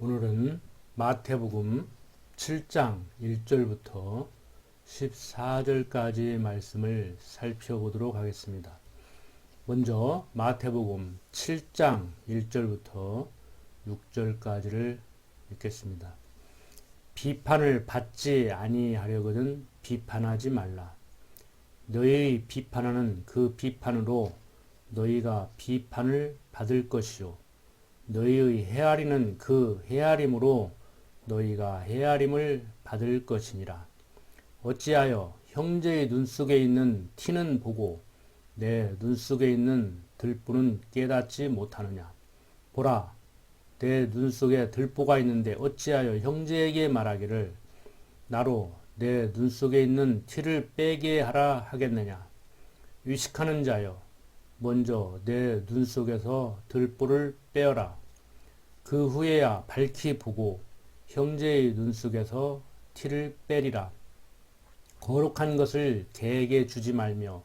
오늘은 마태복음 7장 1절부터 14절까지 말씀을 살펴보도록 하겠습니다. 먼저 마태복음 7장 1절부터 6절까지를 읽겠습니다. 비판을 받지 아니하려거든 비판하지 말라. 너희의 비판하는 그 비판으로 너희가 비판을 받을 것이요 너희의 헤아리는 그 헤아림으로 너희가 헤아림을 받을 것이니라. 어찌하여 형제의 눈 속에 있는 티는 보고 내 눈 속에 있는 들보는 깨닫지 못하느냐? 보라, 내 눈 속에 들보가 있는데 어찌하여 형제에게 말하기를 나로 내 눈 속에 있는 티를 빼게 하라 하겠느냐? 의식하는 자여, 먼저 내 눈 속에서 들보를 빼어라. 그 후에야 밝히 보고 형제의 눈 속에서 티를 빼리라. 거룩한 것을 개에게 주지 말며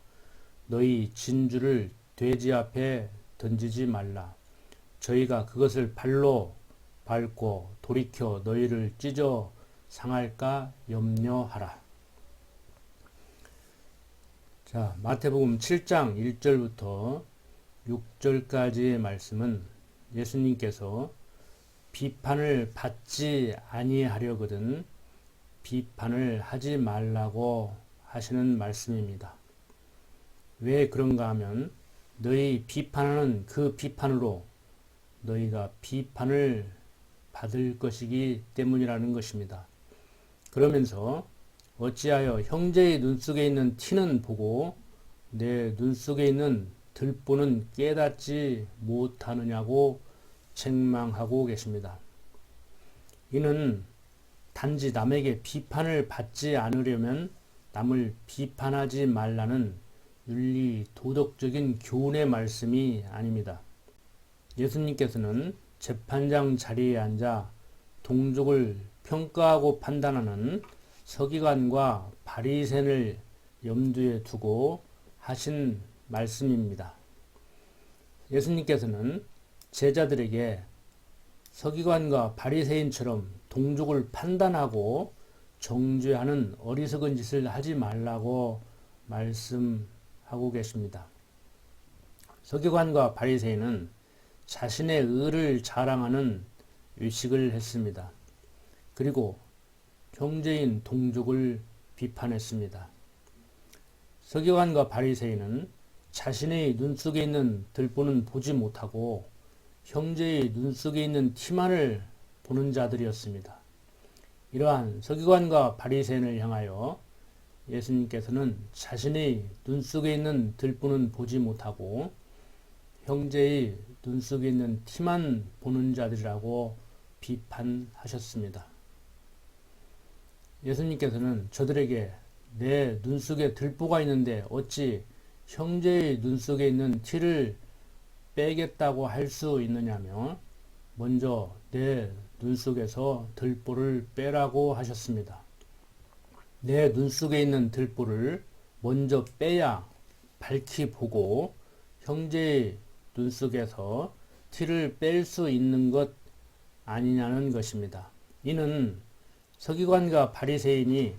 너희 진주를 돼지 앞에 던지지 말라. 저희가 그것을 발로 밟고 돌이켜 너희를 찢어 상할까 염려하라. 자, 마태복음 7장 1절부터 6절까지의 말씀은 예수님께서 비판을 받지 아니하려거든 비판을 하지 말라고 하시는 말씀입니다. 왜 그런가 하면 너희 비판하는 그 비판으로 너희가 비판을 받을 것이기 때문이라는 것입니다. 그러면서 어찌하여 형제의 눈 속에 있는 티는 보고 내 눈 속에 있는 들보는 깨닫지 못하느냐고 책망하고 계십니다. 이는 단지 남에게 비판을 받지 않으려면 남을 비판하지 말라는 윤리 도덕적인 교훈의 말씀이 아닙니다. 예수님께서는 재판장 자리에 앉아 동족을 평가하고 판단하는 서기관과 바리새인을 염두에 두고 하신 말씀입니다. 예수님께서는 제자들에게 서기관과 바리새인처럼 동족을 판단하고 정죄하는 어리석은 짓을 하지 말라고 말씀하고 계십니다. 서기관과 바리새인은 자신의 의를 자랑하는 의식을 했습니다. 그리고 형제인 동족을 비판했습니다. 서기관과 바리새인은 자신의 눈 속에 있는 들보는 보지 못하고 형제의 눈 속에 있는 티만을 보는 자들이었습니다. 이러한 서기관과 바리새인을 향하여 예수님께서는 자신의 눈 속에 있는 들보는 보지 못하고 형제의 눈 속에 있는 티만 보는 자들이라고 비판하셨습니다. 예수님께서는 저들에게 내 눈 속에 들보가 있는데 어찌 형제의 눈 속에 있는 티를 빼겠다고 할 수 있느냐며 먼저 내 눈 속에서 들보를 빼라고 하셨습니다. 내 눈 속에 있는 들보를 먼저 빼야 밝히 보고 형제의 눈 속에서 티를 뺄 수 있는 것 아니냐는 것입니다. 이는 서기관과 바리새인이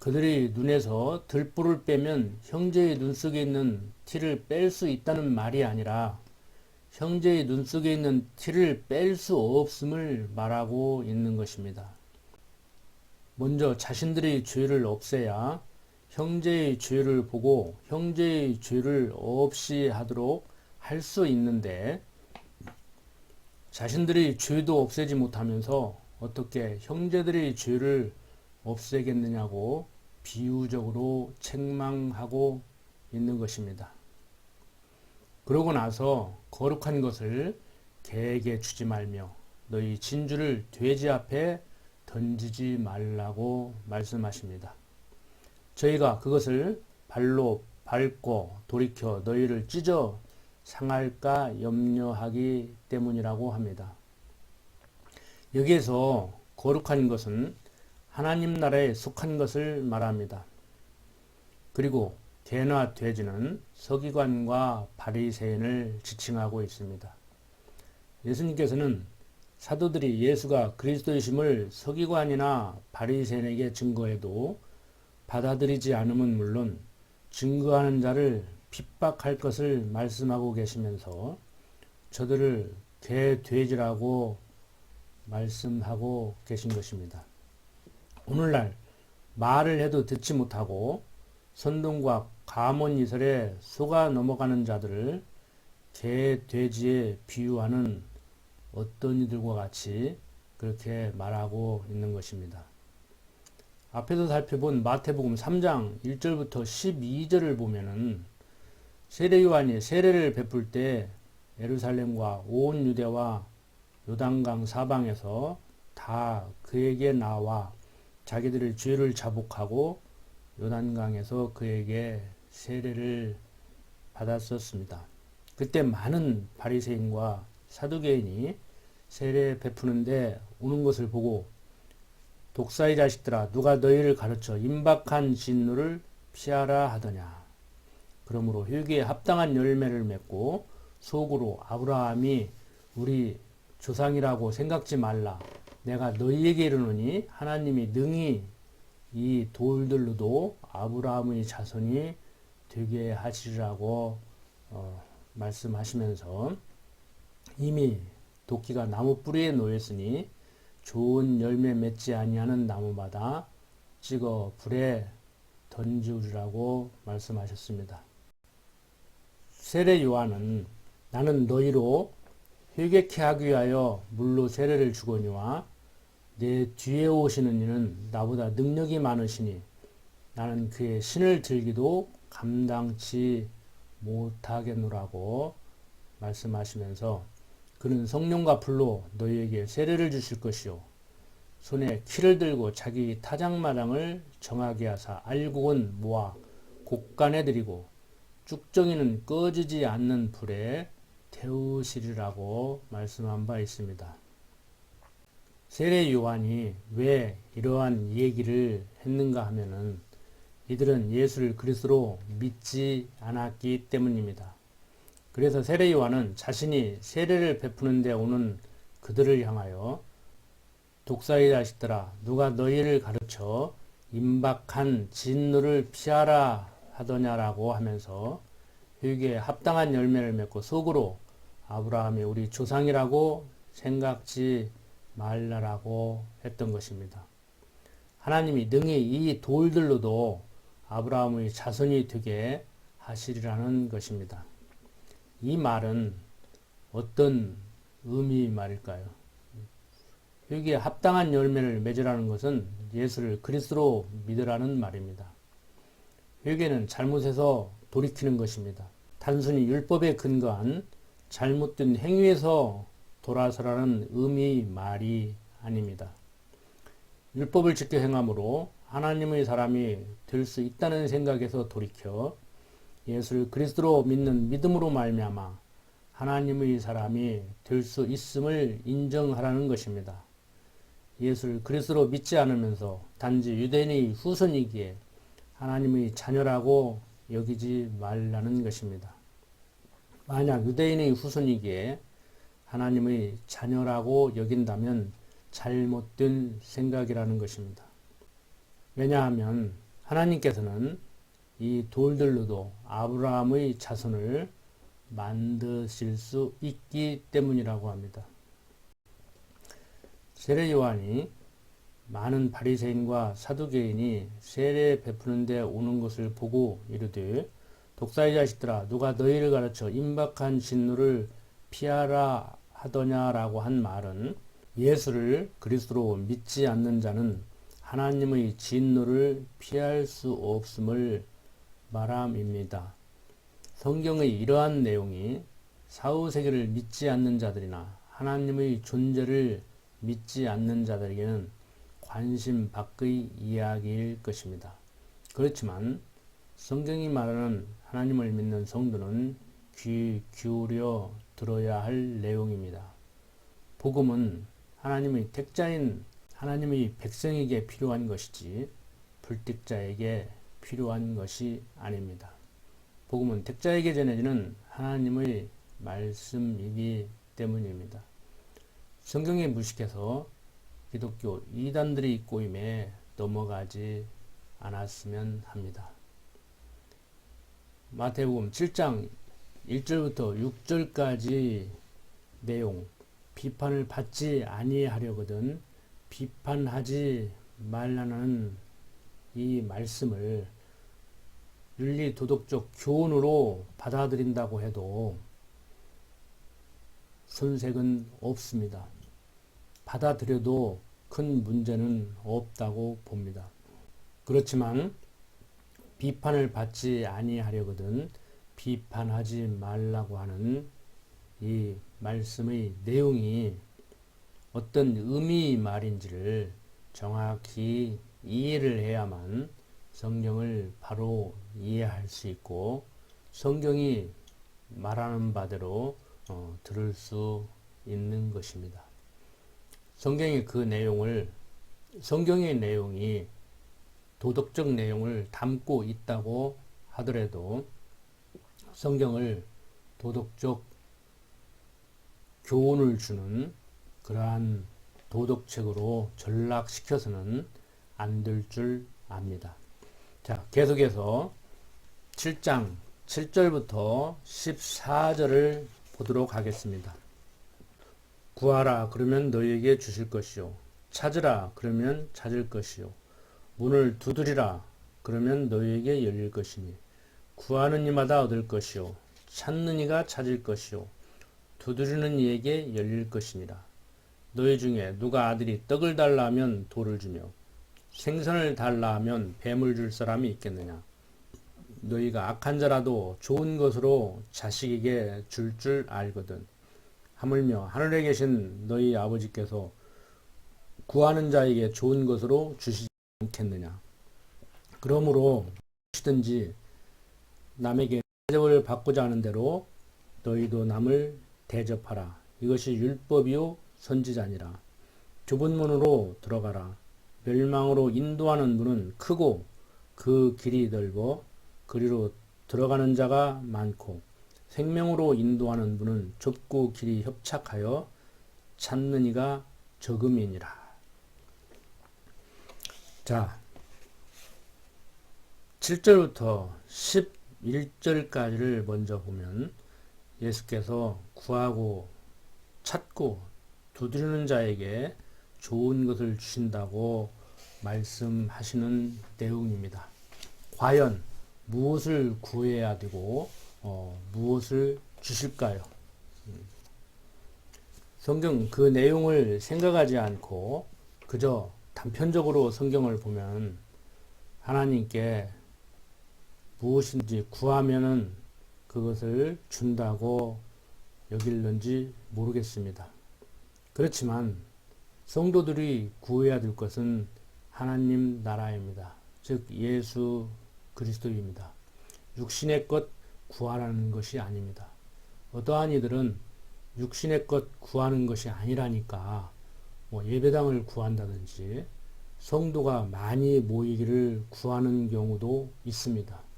그들의 눈에서 들보를 빼면 형제의 눈 속에 있는 티를 뺄 수 있다는 말이 아니라 형제의 눈 속에 있는 티를 뺄 수 없음을 말하고 있는 것입니다. 먼저 자신들의 죄를 없애야 형제의 죄를 보고 형제의 죄를 없이 하도록 할 수 있는데 자신들의 죄도 없애지 못하면서 어떻게 형제들의 죄를 없애겠느냐고 비유적으로 책망하고 있는 것입니다. 그러고 나서 거룩한 것을 개에게 주지 말며 너희 진주를 돼지 앞에 던지지 말라고 말씀하십니다. 저희가 그것을 발로 밟고 돌이켜 너희를 찢어 상할까 염려하기 때문이라고 합니다. 여기에서 거룩한 것은 하나님 나라에 속한 것을 말합니다. 그리고 개나 돼지는 서기관과 바리새인을 지칭하고 있습니다. 예수님께서는 사도들이 예수가 그리스도이심을 서기관이나 바리새인에게 증거해도 받아들이지 않음은 물론 증거하는 자를 핍박할 것을 말씀하고 계시면서 저들을 개 돼지라고 말씀하고 계신 것입니다. 오늘날 말을 해도 듣지 못하고 선동과 가문 이설에 속아 넘어가는 자들을 개 돼지에 비유하는 어떤 이들과 같이 그렇게 말하고 있는 것입니다. 앞에서 살펴본 마태복음 3장 1절부터 12절을 보면은 세례 요한이 세례를 베풀 때 예루살렘과 온 유대와 요단강 사방에서 다 그에게 나와 자기들의 죄를 자복하고 요단강에서 그에게 세례를 받았었습니다. 그때 많은 바리새인과 사두개인이 세례 베푸는데 오는 것을 보고 독사의 자식들아 누가 너희를 가르쳐 임박한 진노를 피하라 하더냐 그러므로 혈기에 합당한 열매를 맺고 속으로 아브라함이 우리 조상이라고 생각지 말라 내가 너희에게 이르노니 하나님이 능히 이 돌들로도 아브라함의 자손이 되게 하시리라고 어, 말씀하시면서 이미 도끼가 나무 뿌리에 놓였으니 좋은 열매 맺지 아니하는 나무마다 찍어 불에 던지우리라고 말씀하셨습니다. 세례 요한은 나는 너희로 회개케 하기 위하여 물로 세례를 주거니와 내 뒤에 오시는 이는 나보다 능력이 많으시니 나는 그의 신을 들기도 감당치 못하겠노라고 말씀하시면서 그는 성령과 불로 너희에게 세례를 주실 것이요 손에 키를 들고 자기 타작마당을 정하게 하사 알곡은 모아 곡간에 드리고 쭉정이는 꺼지지 않는 불에 태우시리라고 말씀한 바 있습니다. 세례 요한이 왜 이러한 얘기를 했는가 하면은 이들은 예수를 그리스도로 믿지 않았기 때문입니다. 그래서 세례 요한은 자신이 세례를 베푸는 데 오는 그들을 향하여 독사의 자식들아 누가 너희를 가르쳐 임박한 진노를 피하라 하더냐라고 하면서 회개에 합당한 열매를 맺고 속으로 아브라함이 우리 조상이라고 생각지 말라라고 했던 것입니다. 하나님이 능히 이 돌들로도 아브라함의 자손이 되게 하시리라는 것입니다. 이 말은 어떤 의미 말일까요? 여기에 합당한 열매를 맺으라는 것은 예수를 그리스도로 믿으라는 말입니다. 회개는 잘못해서 돌이키는 것입니다. 단순히 율법에 근거한 잘못된 행위에서 돌아서라는 의미 말이 아닙니다. 율법을 지켜 행함으로 하나님의 사람이 될 수 있다는 생각에서 돌이켜 예수를 그리스도로 믿는 믿음으로 말미암아 하나님의 사람이 될 수 있음을 인정하라는 것입니다. 예수를 그리스도로 믿지 않으면서 단지 유대인의 후손이기에 하나님의 자녀라고 여기지 말라는 것입니다. 만약 유대인의 후손이기에 하나님의 자녀라고 여긴다면 잘못된 생각이라는 것입니다. 왜냐하면 하나님께서는 이 돌들로도 아브라함의 자손을 만드실 수 있기 때문이라고 합니다. 세례 요한이 많은 바리새인과 사두개인이 세례 베푸는데 오는 것을 보고 이르되 독사의 자식들아 누가 너희를 가르쳐 임박한 진노를 피하라 하더냐라고 한 말은 예수를 그리스도로 믿지 않는 자는 하나님의 진노를 피할 수 없음을 말함입니다. 성경의 이러한 내용이 사후 세계를 믿지 않는 자들이나 하나님의 존재를 믿지 않는 자들에게는 관심 밖의 이야기일 것입니다. 그렇지만 성경이 말하는 하나님을 믿는 성도는 귀 기울여 들어야 할 내용입니다. 복음은 하나님의 택자인 하나님의 백성에게 필요한 것이지 불택자에게 필요한 것이 아닙니다. 복음은 택자에게 전해지는 하나님의 말씀이기 때문입니다. 성경에 무식해서 기독교 이단들이 꼬임에 넘어가지 않았으면 합니다. 마태복음 7장 1절부터 6절까지 내용 비판을 받지 아니하려거든 비판하지 말라는 이 말씀을 윤리 도덕적 교훈으로 받아들인다고 해도 손색은 없습니다. 받아들여도 큰 문제는 없다고 봅니다. 그렇지만 비판을 받지 아니하려거든 비판하지 말라고 하는 이 말씀의 내용이 어떤 의미 말인지를 정확히 이해를 해야만 성경을 바로 이해할 수 있고 성경이 말하는 바대로 어, 들을 수 있는 것입니다. 성경의 그 내용을 성경의 내용이 도덕적 내용을 담고 있다고 하더라도 성경을 도덕적 교훈을 주는 그러한 도덕책으로 전락시켜서는 안 될 줄 압니다. 자, 계속해서 7장 7절부터 14절을 보도록 하겠습니다. 구하라 그러면 너희에게 주실 것이요 찾으라 그러면 찾을 것이요 문을 두드리라 그러면 너희에게 열릴 것이니 구하는 이마다 얻을 것이요 찾는 이가 찾을 것이요 두드리는 이에게 열릴 것이니라 너희 중에 누가 아들이 떡을 달라 하면 돌을 주며 생선을 달라 하면 뱀을 줄 사람이 있겠느냐? 너희가 악한 자라도 좋은 것으로 자식에게 줄줄 알거든. 하물며 하늘에 계신 너희 아버지께서 구하는 자에게 좋은 것으로 주시지 않겠느냐. 그러므로 무엇이든지 남에게 대접을 받고자 하는 대로 너희도 남을 대접하라. 이것이 율법이요 선지자니라. 좁은 문으로 들어가라. 멸망으로 인도하는 문은 크고 그 길이 넓어 그리로 들어가는 자가 많고 생명으로 인도하는 분은 좁고 길이 협착하여 찾는 이가 적음이니라. 자, 7절부터 11절까지를 먼저 보면 예수께서 구하고 찾고 두드리는 자에게 좋은 것을 주신다고 말씀하시는 내용입니다. 과연 무엇을 구해야 되고 어, 무엇을 주실까요? 음. 성경 그 내용을 생각하지 않고 그저 단편적으로 성경을 보면 하나님께 무엇인지 구하면은 그것을 준다고 여길는지 모르겠습니다. 그렇지만 성도들이 구해야 될 것은 하나님 나라입니다. 즉 예수 그리스도입니다. 육신의 것 구하라는 것이 아닙니다. 어떠한 이들은 육신의 것 구하는 것이 아니라니까 뭐 예배당을 구한다든지 성도가 많이 모이기를 구하는 경우도 있습니다.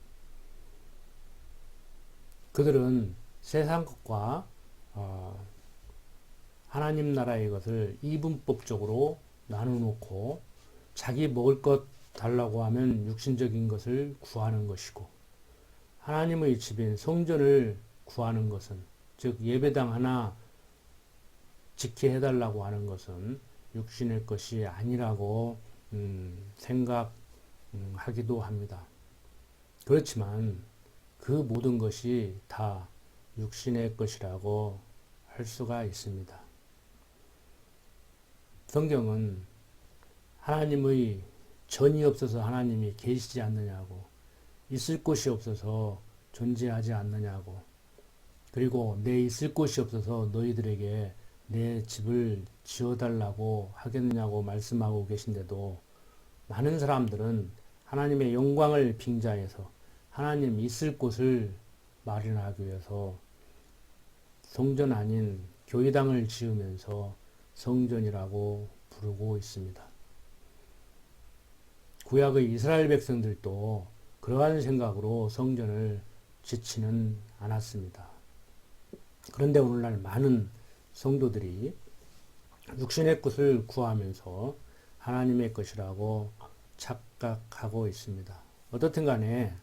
그들은 세상 것과 어, 하나님 나라의 것을 이분법적으로 나눠놓고 자기 먹을 것 달라고 하면 육신적인 것을 구하는 것이고 하나님의 집인 성전을 구하는 것은 즉 예배당 하나 지켜 해달라고 하는 것은 육신의 것이 아니라고 음, 생각하기도 합니다. 그렇지만 그 모든 것이 다 육신의 것이라고 할 수가 있습니다. 성경은 하나님의 전이 없어서 하나님이 계시지 않느냐고 있을 곳이 없어서 존재하지 않느냐고. 그리고 내 있을 곳이 없어서 너희들에게 내 집을 지어달라고 하겠느냐고 말씀하고 계신데도 많은 사람들은 하나님의 영광을 빙자해서 하나님 있을 곳을 마련하기 위해서 성전 아닌 교회당을 지으면서 성전이라고 부르고 있습니다. 구약의 이스라엘 백성들도 그러한 생각으로 성전을 짓지는 않았습니다. 그런데 오늘날 많은 성도들이 육신의 것을 구하면서 하나님의 것이라고 착각하고 있습니다. 어떻든 간에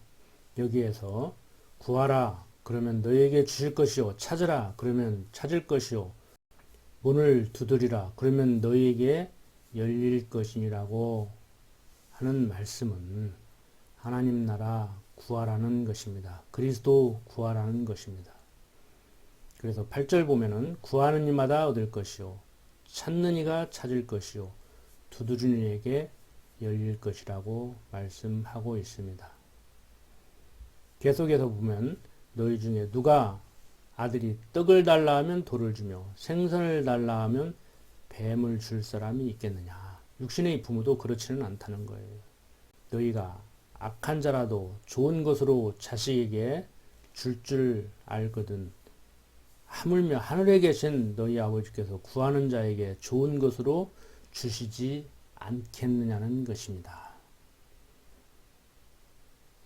여기에서 구하라. 그러면 너에게 주실 것이요. 찾으라. 그러면 찾을 것이요. 문을 두드리라. 그러면 너에게 열릴 것이니라고 하는 말씀은 하나님 나라 구하라는 것입니다. 그리스도 구하라는 것입니다. 그래서 8절 보면은 구하는 이마다 얻을 것이요. 찾는 이가 찾을 것이요. 두드리는 이에게 열릴 것이라고 말씀하고 있습니다. 계속해서 보면 너희 중에 누가 아들이 떡을 달라 하면 돌을 주며 생선을 달라 하면 뱀을 줄 사람이 있겠느냐. 육신의 부모도 그렇지는 않다는 거예요. 너희가 악한 자라도 좋은 것으로 자식에게 줄줄 알거든. 하물며 하늘에 계신 너희 아버지께서 구하는 자에게 좋은 것으로 주시지 않겠느냐는 것입니다.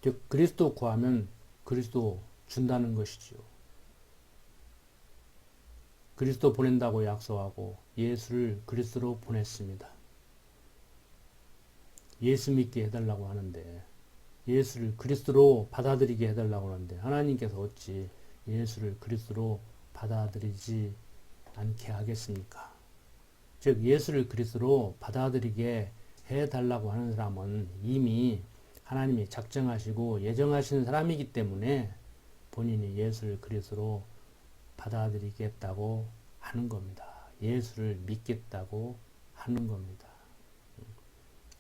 즉 그리스도 구하면 그리스도 준다는 것이지요. 그리스도 보낸다고 약속하고 예수를 그리스도로 보냈습니다. 예수 믿게 해달라고 하는데 예수를 그리스도로 받아들이게 해달라고 하는데 하나님께서 어찌 예수를 그리스도로 받아들이지 않게 하겠습니까? 즉 예수를 그리스도로 받아들이게 해달라고 하는 사람은 이미 하나님이 작정하시고 예정하신 사람이기 때문에 본인이 예수를 그리스도로 받아들이겠다고 하는 겁니다. 예수를 믿겠다고 하는 겁니다.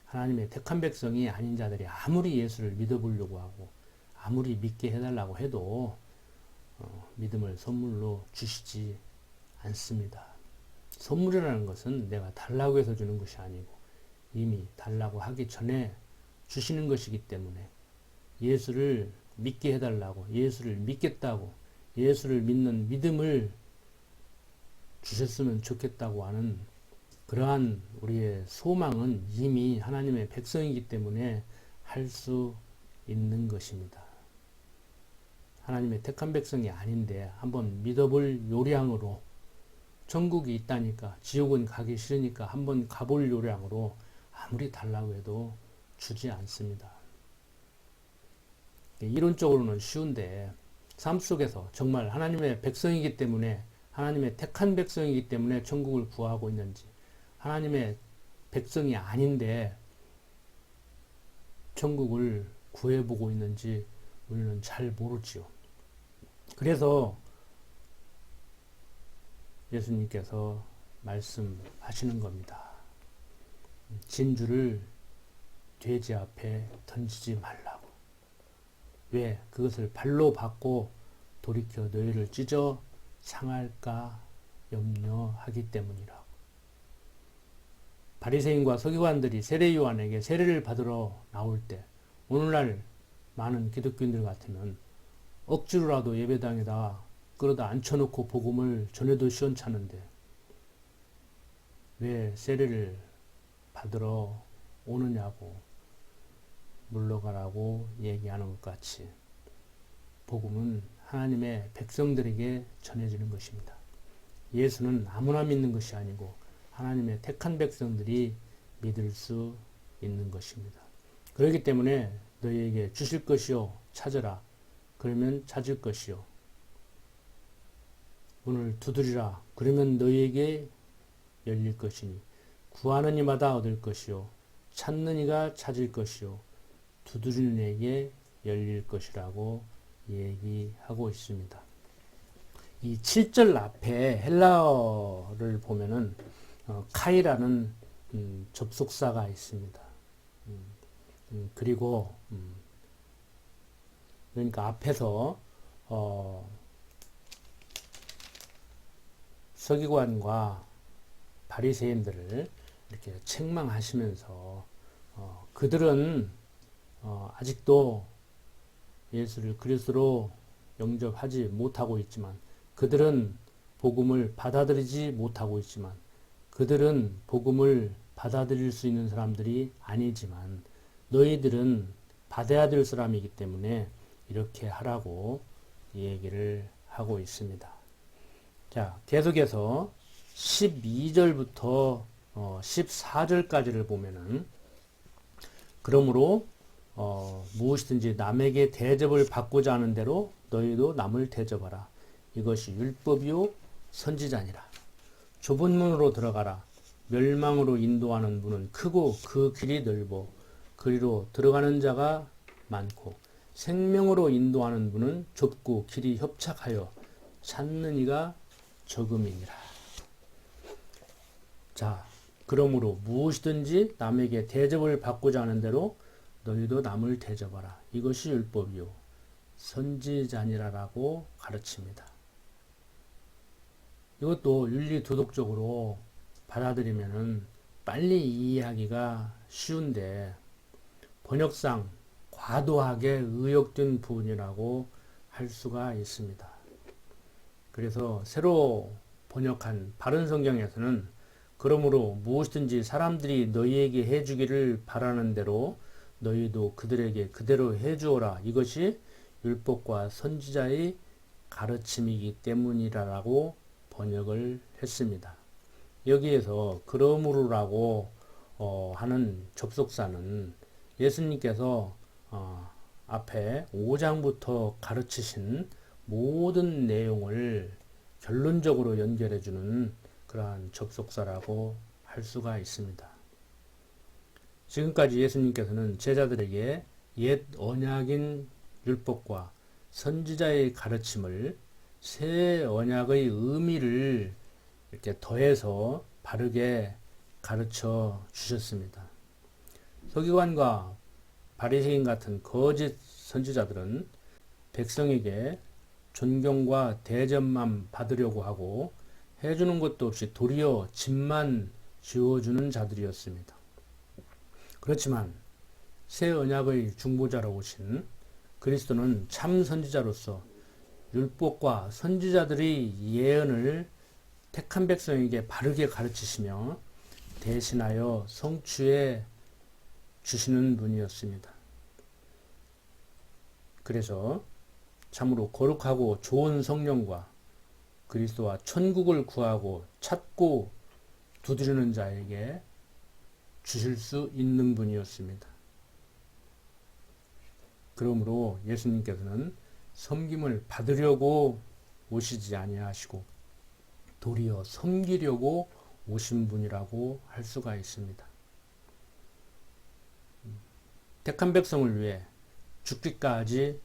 하나님의 택한 백성이 아닌 자들이 아무리 예수를 믿어보려고 하고 아무리 믿게 해달라고 해도 어, 믿음을 선물로 주시지 않습니다. 선물이라는 것은 내가 달라고 해서 주는 것이 아니고 이미 달라고 하기 전에 주시는 것이기 때문에 예수를 믿게 해달라고 예수를 믿겠다고 예수를 믿는 믿음을 주셨으면 좋겠다고 하는 그러한 우리의 소망은 이미 하나님의 백성이기 때문에 할 수 있는 것입니다. 하나님의 택한 백성이 아닌데 한번 믿어볼 요량으로 천국이 있다니까 지옥은 가기 싫으니까 한번 가볼 요량으로 아무리 달라고 해도 주지 않습니다. 이론적으로는 쉬운데 삶 속에서 정말 하나님의 백성이기 때문에 하나님의 택한 백성이기 때문에 천국을 구하고 있는지 하나님의 백성이 아닌데 천국을 구해보고 있는지 우리는 잘 모르지요. 그래서 예수님께서 말씀하시는 겁니다. 진주를 돼지 앞에 던지지 말라고. 왜? 그것을 발로 받고 돌이켜 너희를 찢어 상할까 염려하기 때문이라고. 바리새인과 서기관들이 세례 요한에게 세례를 받으러 나올 때 오늘날 많은 기독교인들 같으면 억지로라도 예배당에다 끌어다 앉혀놓고 복음을 전해도 시원찮은데 왜 세례를 받으러 오느냐고 물러가라고 얘기하는 것 같이 복음은 하나님의 백성들에게 전해지는 것입니다. 예수는 아무나 믿는 것이 아니고 하나님의 택한 백성들이 믿을 수 있는 것입니다. 그렇기 때문에 너희에게 주실 것이요 찾으라 그러면 찾을 것이요 문을 두드리라 그러면 너희에게 열릴 것이니 구하는 이마다 얻을 것이요 찾는 이가 찾을 것이요 두드리는 에게 열릴 것이라고 얘기하고 있습니다. 이 7절 앞에 헬라어를 보면은 어, 카이라는 음, 접속사가 있습니다. 음, 음, 그리고 음, 그러니까 앞에서 어, 서기관과 바리새인들을 이렇게 책망하시면서 어, 그들은 어, 아직도 예수를 그리스도로 영접하지 못하고 있지만 그들은 복음을 받아들이지 못하고 있지만 그들은 복음을 받아들일 수 있는 사람들이 아니지만 너희들은 받아야 될 사람이기 때문에 이렇게 하라고 얘기를 하고 있습니다. 자, 계속해서 12절부터 14절까지를 보면은 그러므로 어, 무엇이든지 남에게 대접을 받고자 하는 대로 너희도 남을 대접하라. 이것이 율법이요 선지자니라. 좁은 문으로 들어가라. 멸망으로 인도하는 문은 크고 그 길이 넓어 그리로 들어가는 자가 많고 생명으로 인도하는 문은 좁고 길이 협착하여 찾는 이가 적음이니라. 자, 그러므로 무엇이든지 남에게 대접을 받고자 하는 대로 너희도 남을 대접하라. 이것이 율법이요. 선지자니라라고 가르칩니다. 이것도 윤리 도덕적으로 받아들이면은 빨리 이해하기가 쉬운데 번역상 과도하게 의역된 부분이라고 할 수가 있습니다. 그래서 새로 번역한 바른 성경에서는 그러므로 무엇이든지 사람들이 너희에게 해주기를 바라는 대로 너희도 그들에게 그대로 해주어라. 이것이 율법과 선지자의 가르침이기 때문이라고 번역을 했습니다. 여기에서 그러므로라고 어, 하는 접속사는 예수님께서 어, 앞에 5장부터 가르치신 모든 내용을 결론적으로 연결해주는 그러한 접속사라고 할 수가 있습니다. 지금까지 예수님께서는 제자들에게 옛 언약인 율법과 선지자의 가르침을 새 언약의 의미를 이렇게 더해서 바르게 가르쳐 주셨습니다. 서기관과 바리새인 같은 거짓 선지자들은 백성에게 존경과 대접만 받으려고 하고 해주는 것도 없이 도리어 집만 지어주는 자들이었습니다. 그렇지만 새 언약의 중보자로 오신 그리스도는 참 선지자로서 율법과 선지자들의 예언을 택한 백성에게 바르게 가르치시며 대신하여 성취해 주시는 분이었습니다. 그래서 참으로 거룩하고 좋은 성령과 그리스도와 천국을 구하고 찾고 두드리는 자에게 주실 수 있는 분이었습니다. 그러므로 예수님께서는 섬김을 받으려고 오시지 아니하시고 도리어 섬기려고 오신 분이라고 할 수가 있습니다. 택한 백성을 위해 죽기까지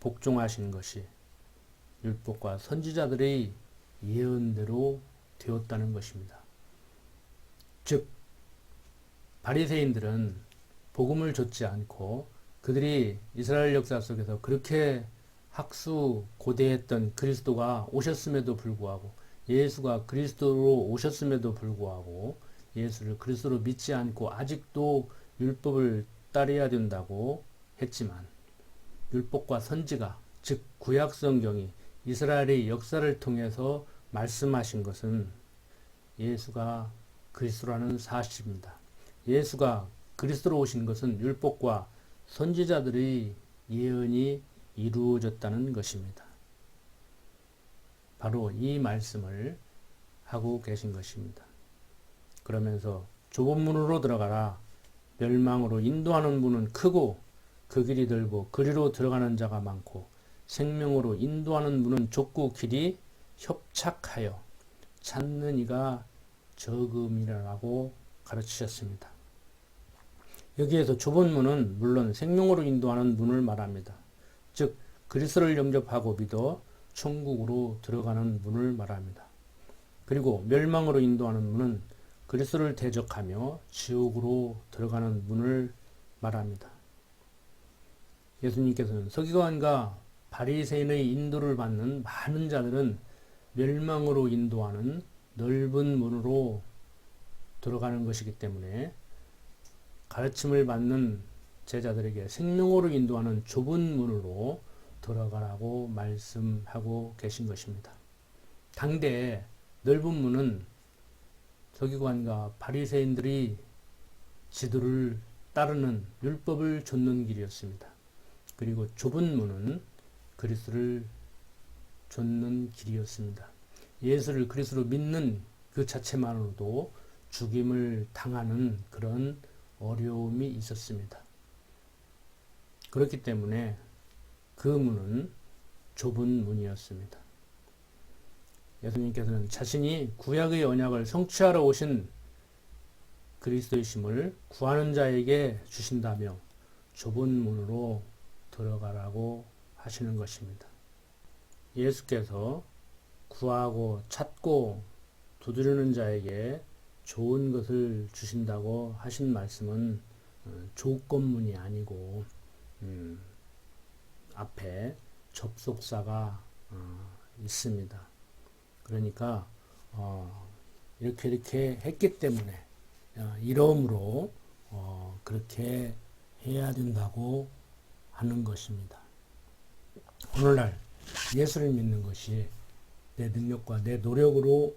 복종하신 것이 율법과 선지자들의 예언대로 되었다는 것입니다. 즉 바리새인들은 복음을 줬지 않고 그들이 이스라엘 역사 속에서 그렇게 학수 고대했던 그리스도가 오셨음에도 불구하고 예수가 그리스도로 오셨음에도 불구하고 예수를 그리스도로 믿지 않고 아직도 율법을 따라야 된다고 했지만 율법과 선지가 즉 구약 성경이 이스라엘의 역사를 통해서 말씀하신 것은 예수가 그리스도라는 사실입니다. 예수가 그리스도로 오신 것은 율법과 선지자들의 예언이 이루어졌다는 것입니다. 바로 이 말씀을 하고 계신 것입니다. 그러면서 좁은 문으로 들어가라. 멸망으로 인도하는 문은 크고 그 길이 넓고 그리로 들어가는 자가 많고 생명으로 인도하는 문은 좁고 길이 협착하여 찾는 이가 적음이라고 가르치셨습니다. 여기에서 좁은 문은 물론 생명으로 인도하는 문을 말합니다. 즉 그리스도를 영접하고 믿어 천국으로 들어가는 문을 말합니다. 그리고 멸망으로 인도하는 문은 그리스도를 대적하며 지옥으로 들어가는 문을 말합니다. 예수님께서는 서기관과 바리새인의 인도를 받는 많은 자들은 멸망으로 인도하는 넓은 문으로 들어가는 것이기 때문에 가르침을 받는 제자들에게 생명으로 인도하는 좁은 문으로 들어가라고 말씀하고 계신 것입니다. 당대 넓은 문은 서기관과 바리새인들이 지도를 따르는 율법을 좇는 길이었습니다. 그리고 좁은 문은 그리스도를 좇는 길이었습니다. 예수를 그리스도로 믿는 그 자체만으로도 죽임을 당하는 그런 어려움이 있었습니다. 그렇기 때문에 그 문은 좁은 문이었습니다. 예수님께서는 자신이 구약의 언약을 성취하러 오신 그리스도이심을 구하는 자에게 주신다며 좁은 문으로 들어가라고 하시는 것입니다. 예수께서 구하고 찾고 두드리는 자에게 좋은 것을 주신다고 하신 말씀은 어, 조건문이 아니고 음, 앞에 접속사가 어, 있습니다. 그러니까 어, 이렇게 이렇게 했기 때문에 어, 이러므로 어, 그렇게 해야 된다고 하는 것입니다. 오늘날 예수를 믿는 것이 내 능력과 내 노력으로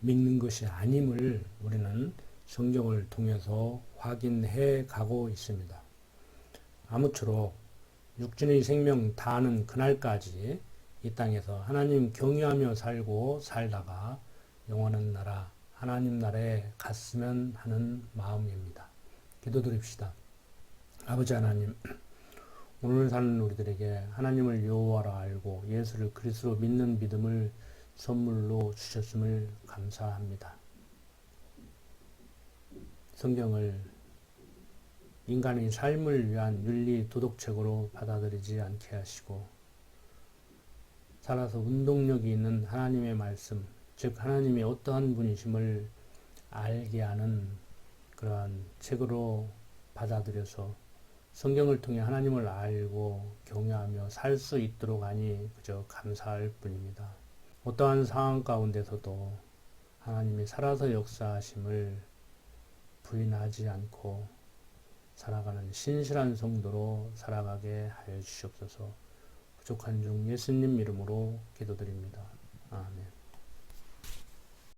믿는 것이 아님을 우리는 성경을 통해서 확인해 가고 있습니다. 아무쪼록 육신의 생명 다하는 그날까지 이 땅에서 하나님 경유하며 살고 살다가 영원한 나라 하나님 나라에 갔으면 하는 마음입니다. 기도드립시다. 아버지 하나님 오늘 사는 우리들에게 하나님을 여호와라 알고 예수를 그리스도로 믿는 믿음을 선물로 주셨음을 감사합니다. 성경을 인간의 삶을 위한 윤리 도덕책으로 받아들이지 않게 하시고 살아서 운동력이 있는 하나님의 말씀, 즉 하나님이 어떠한 분이심을 알게 하는 그러한 책으로 받아들여서 성경을 통해 하나님을 알고 경외하며 살 수 있도록 하니 그저 감사할 뿐입니다. 어떠한 상황 가운데서도 하나님이 살아서 역사하심을 부인하지 않고 살아가는 신실한 성도로 살아가게 하여 주시옵소서 부족한 중 예수님 이름으로 기도드립니다. 아멘.